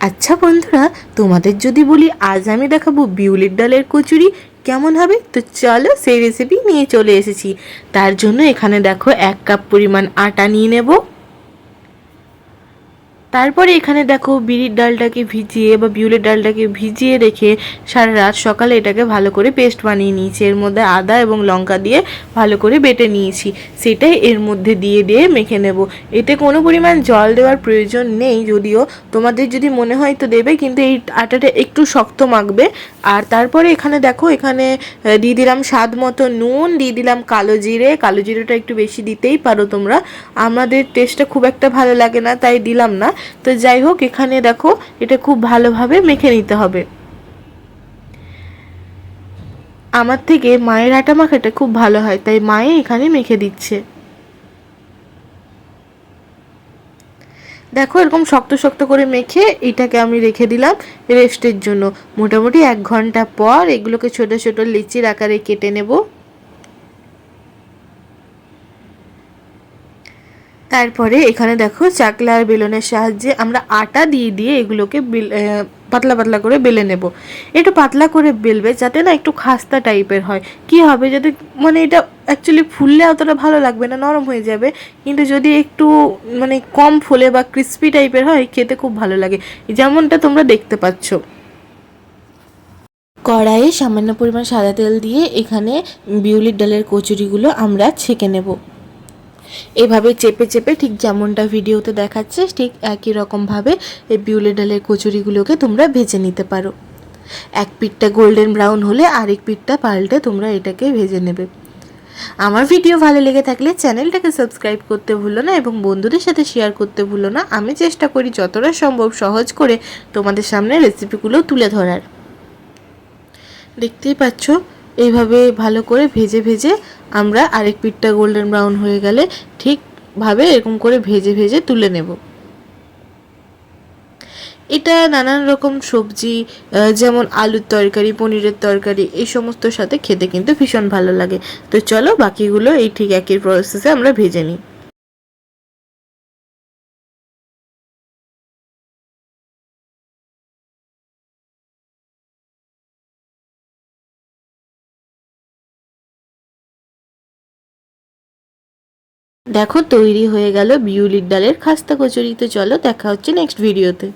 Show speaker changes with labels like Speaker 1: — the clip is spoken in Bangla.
Speaker 1: আচ্ছা বন্ধুরা, তোমাদের যদি বলি আজ আমি দেখাবো বিউলির ডালের কচুরি কেমন হবে, তো চলো সেই রেসিপি নিয়ে চলে এসেছি। তার জন্য এখানে দেখো এক কাপ পরিমাণ আটা নিয়ে নেব। তারপরে এখানে দেখো বিড়ির ডালটাকে ভিজিয়ে বা বিউলির ডালটাকে ভিজিয়ে রেখে সারা রাত সকালে এটাকে ভালো করে পেস্ট বানিয়ে নিয়েছি। এর মধ্যে আদা এবং লঙ্কা দিয়ে ভালো করে বেটে নিয়েছি। সেটাই এর মধ্যে দিয়ে দিয়ে মেখে নেব। এতে কোনো পরিমাণ জল দেওয়ার প্রয়োজন নেই যদিও। তোমাদের যদি মনে হয় তো দেবে, কিন্তু এই আটাটা একটু শক্ত মাখবে। আর তারপরে এখানে দেখো, এখানে দিয়ে দিলাম স্বাদ মতো নুন, দিয়ে দিলাম কালো জিরে। কালো জিরেটা একটু বেশি দিতেই পারো তোমরা। আমাদের টেস্টটা খুব একটা ভালো লাগে না, তাই দিলাম না। তো যাই হোক, এখানে দেখো, এটা খুব ভালোভাবে মেখে নিতে হবে। আমার থেকে মায়ের আটা মাখাটা খুব ভালো হয়, তাই মায়ে এখানে মেখে দিচ্ছে। দেখো, এরকম শক্ত শক্ত করে মেখে এটাকে আমি রেখে দিলাম রেস্টের জন্য। মোটামুটি এক ঘণ্টা পর এগুলোকে ছোট ছোট লিচির আকারে কেটে নেব। তারপরে এখানে দেখো চাকলা আর বেলনের সাহায্যে আমরা আটা দিয়ে দিয়ে এগুলোকে পাতলা পাতলা করে বেলে নেব। একটু পাতলা করে বেলবে যাতে না একটু খাস্তা টাইপের হয়। কি হবে যদি মানে এটা অ্যাকচুয়ালি ফুললে অতটা ভালো লাগবে না, নরম হয়ে যাবে। কিন্তু যদি একটু মানে কম ফুলে বা ক্রিস্পি টাইপের হয়, খেতে খুব ভালো লাগে। যেমনটা তোমরা দেখতে পাচ্ছ। কড়াইয়ে সামান্য পরিমাণ সাদা তেল দিয়ে এখানে বিউলির ডালের কচুরিগুলো আমরা ছেঁকে নেব। এভাবে চেপে চেপে ঠিক যেমনটা ভিডিওতে দেখাচ্ছে, ঠিক একই রকমভাবে এই বিউলি ডালের কচুরিগুলোকে তোমরা ভেজে নিতে পারো। এক পিঠটা গোল্ডেন ব্রাউন হলে আরেক পিঠটা পাল্টে তোমরা এটাকে ভেজে নেবে। আমার ভিডিও ভালো লেগে থাকলে চ্যানেলটাকে সাবস্ক্রাইব করতে ভুলো না এবং বন্ধুদের সাথে শেয়ার করতে ভুলো না। আমি চেষ্টা করি যতটা সম্ভব সহজ করে তোমাদের সামনে রেসিপিগুলো তুলে ধরার। দেখতেই পাচ্ছ এইভাবে ভালো করে ভেজে ভেজে আমরা আরেক পিঠটা গোল্ডেন ব্রাউন হয়ে গেলে ঠিকভাবে এরকম করে ভেজে ভেজে তুলে নেব। এটা নানান রকম সবজি যেমন আলুর তরকারি, পনিরের তরকারি, এই সমস্ত সাথে খেতে কিন্তু ভীষণ ভালো লাগে। তো চলো বাকিগুলো এই ঠিক একই প্রসেসে আমরা ভেজে নিই। দেখো তৈরি হয়ে গেল বিউলির ডালের খাস্তা কচুরি তো চলো দেখা হচ্ছে নেক্সট ভিডিওতে